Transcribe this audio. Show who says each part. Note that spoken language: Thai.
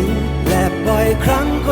Speaker 1: ง